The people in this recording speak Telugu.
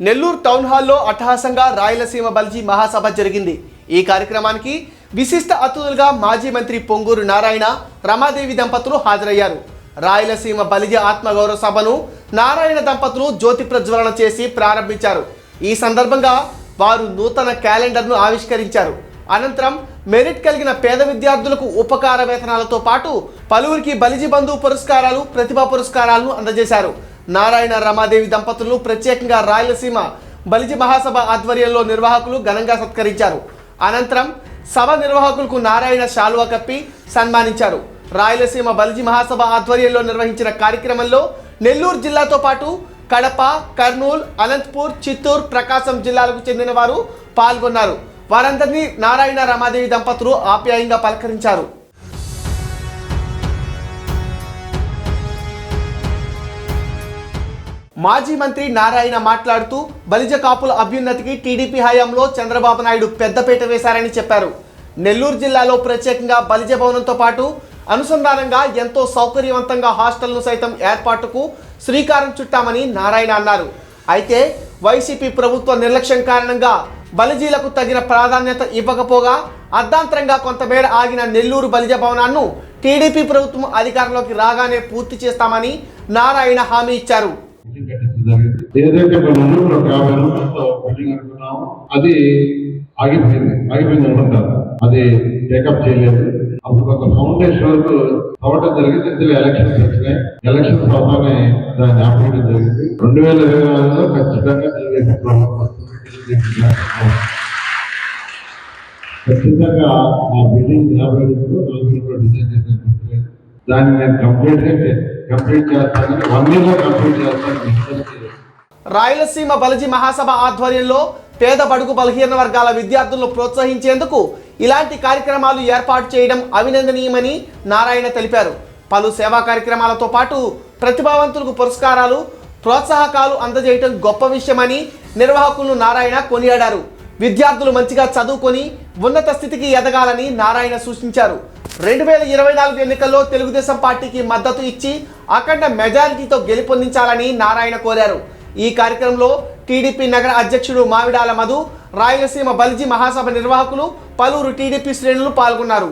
నెల్లూరు టౌన్ హాల్లో అట్టహాసంగా రాయలసీమ బల్జీ మహాసభ జరిగింది. ఈ కార్యక్రమానికి విశిష్ట అతిథులుగా మాజీ మంత్రి పొంగూరు నారాయణ రమాదేవి దంపతులు హాజరయ్యారు. రాయలసీమ బలిజ ఆత్మగౌరవ సభను నారాయణ దంపతులు జ్యోతి ప్రజ్వలన చేసి ప్రారంభించారు. ఈ సందర్భంగా వారు నూతన క్యాలెండర్ను ఆవిష్కరించారు. అనంతరం మెరిట్ కలిగిన పేద విద్యార్థులకు ఉపకార వేతనాలతో పాటు పలువురికి బలిజీ బంధు పురస్కారాలు ప్రతిభా పురస్కారాలను అందజేశారు. నారాయణ రమాదేవి దంపతులను ప్రత్యేకంగా రాయలసీమ బలిజి మహాసభ ఆధ్వర్యంలో నిర్వాహకులు ఘనంగా సత్కరించారు. అనంతరం సభ నిర్వాహకులకు నారాయణ శాలువా కప్పి సన్మానించారు. రాయలసీమ బలిజి మహాసభ ఆధ్వర్యంలో నిర్వహించిన కార్యక్రమంలో నెల్లూరు జిల్లాతో పాటు కడప కర్నూలు అనంతపూర్ చిత్తూరు ప్రకాశం జిల్లాలకు చెందిన వారు పాల్గొన్నారు. వారందరినీ నారాయణ రమాదేవి దంపతులు ఆప్యాయంగా పలకరించారు. మాజీ మంత్రి నారాయణ మాట్లాడుతూ బలిజ కాపుల అభ్యున్నతికి టీడీపీ హయాంలో చంద్రబాబు నాయుడు పెద్దపీట వేశారని చెప్పారు. నెల్లూరు జిల్లాలో ప్రత్యేకంగా బలిజ భవనంతో పాటు అనుసంధానంగా ఎంతో సౌకర్యవంతంగా హాస్టల్ను సైతం ఏర్పాటుకు శ్రీకారం చుట్టామని నారాయణ అన్నారు. అయితే వైసీపీ ప్రభుత్వ నిర్లక్ష్యం కారణంగా బలిజీలకు తగిన ప్రాధాన్యత ఇవ్వకపోగా అర్ధాంతరంగా కొంతమేర ఆగిన నెల్లూరు బలిజ భవనాన్ని టీడీపీ ప్రభుత్వం అధికారంలోకి రాగానే పూర్తి చేస్తామని నారాయణ హామీ ఇచ్చారు. బిల్డింగ్ కట్టించడం జరిగింది ఏదైతే మన నెల్లూరులో ఒక యాభై రోజులతో బిల్డింగ్ అనుకున్నామో అది ఆగిపోయింది. ఆగిపోయింది అనుకుంటారు అది టేకప్ చేయలేదు. అప్పుడు ఒక ఫౌండేషన్ వరకు అవ్వటం జరిగింది. ఇందులో ఎలక్షన్స్ వచ్చినాయి. ఎలక్షన్స్ అవగానే దాన్ని ఆపేయడం జరిగింది. రెండు వేల ఇరవై నాలుగులో ఖచ్చితంగా తెలుగుదేశం ప్రభుత్వం ఖచ్చితంగా ఆ బిల్డింగ్ యాభై రూపాయలు నాలుగు డిజైన్ చేసిన దాన్ని నేను కంప్లీట్గా చేశాను కంప్లీట్ చేస్తానని వన్ కంప్లీట్ చేస్తానని రాయలసీమ బలజీ మహాసభ ఆధ్వర్యంలో పేద బడుగు బలహీన వర్గాల విద్యార్థులను ప్రోత్సహించేందుకు ఇలాంటి కార్యక్రమాలు ఏర్పాటు చేయడం అభినందనీయమని నారాయణ తెలిపారు. పలు సేవా కార్యక్రమాలతో పాటు ప్రతిభావంతులకు పురస్కారాలు ప్రోత్సాహకాలు అందజేయడం గొప్ప విషయమని నిర్వాహకులను నారాయణ కొనియాడారు. విద్యార్థులు మంచిగా చదువుకొని ఉన్నత స్థితికి ఎదగాలని నారాయణ సూచించారు. రెండు వేల ఇరవై నాలుగు ఎన్నికల్లో తెలుగుదేశం పార్టీకి మద్దతు ఇచ్చి అఖండ మెజారిటీతో గెలుపొందించాలని నారాయణ కోరారు. ఈ కార్యక్రమంలో టీడీపీ నగర అధ్యక్షుడు మావిడాల మధు రాయలసీమ బలిజీ మహాసభ నిర్వాహకులు పలువురు టీడీపీ శ్రేణులు పాల్గొన్నారు.